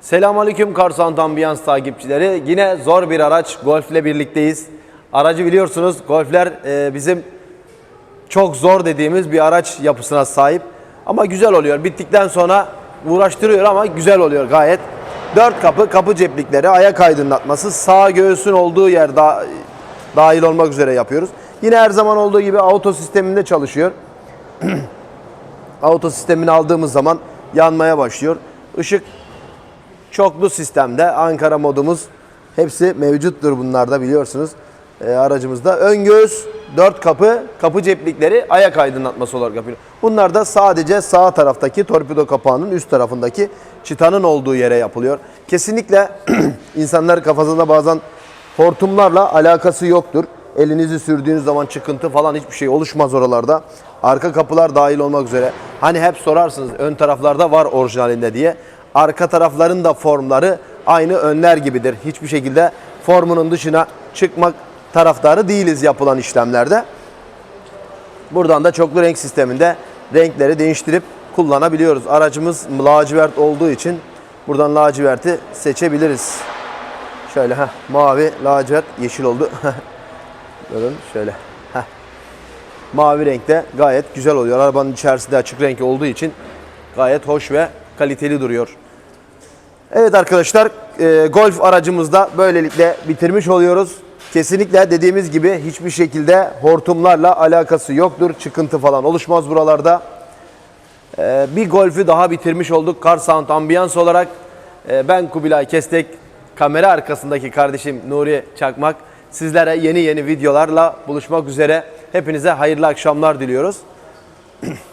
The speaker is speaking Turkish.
Selamünaleyküm Karsan Ambiyans takipçileri. Yine zor bir araç Golf ile birlikteyiz. Aracı biliyorsunuz Golf'ler e, bizim çok zor dediğimiz bir araç yapısına sahip. Ama güzel oluyor. Bittikten sonra uğraştırıyor ama güzel oluyor gayet. Dört kapı, kapı ceplikleri, ayak aydınlatması, sağ göğsün olduğu yer da, dahil olmak üzere yapıyoruz. Yine her zaman olduğu gibi auto sisteminde çalışıyor. auto sistemini aldığımız zaman yanmaya başlıyor. Işık çoklu sistemde Ankara modumuz hepsi mevcuttur bunlarda biliyorsunuz e, aracımızda. Ön göğüs, dört kapı, kapı ceplikleri, ayak aydınlatması olarak yapıyor. Bunlar da sadece sağ taraftaki torpido kapağının üst tarafındaki çıtanın olduğu yere yapılıyor. Kesinlikle insanlar kafasında bazen hortumlarla alakası yoktur. Elinizi sürdüğünüz zaman çıkıntı falan hiçbir şey oluşmaz oralarda. Arka kapılar dahil olmak üzere. Hani hep sorarsınız ön taraflarda var orijinalinde diye. Arka tarafların da formları aynı önler gibidir. Hiçbir şekilde formunun dışına çıkmak taraftarı değiliz yapılan işlemlerde. Buradan da çoklu renk sisteminde renkleri değiştirip kullanabiliyoruz. Aracımız lacivert olduğu için buradan laciverti seçebiliriz. Şöyle ha mavi, lacivert, yeşil oldu. Bakın şöyle. Heh. Mavi renkte gayet güzel oluyor. Arabanın içerisinde açık renk olduğu için gayet hoş ve kaliteli duruyor. Evet arkadaşlar e, Golf aracımızda böylelikle bitirmiş oluyoruz. Kesinlikle dediğimiz gibi hiçbir şekilde hortumlarla alakası yoktur. Çıkıntı falan oluşmaz buralarda. E, bir Golf'ü daha bitirmiş olduk Car Sound Ambiyans olarak. E, ben Kubilay Kestek, kamera arkasındaki kardeşim Nuri Çakmak. Sizlere yeni yeni videolarla buluşmak üzere. Hepinize hayırlı akşamlar diliyoruz.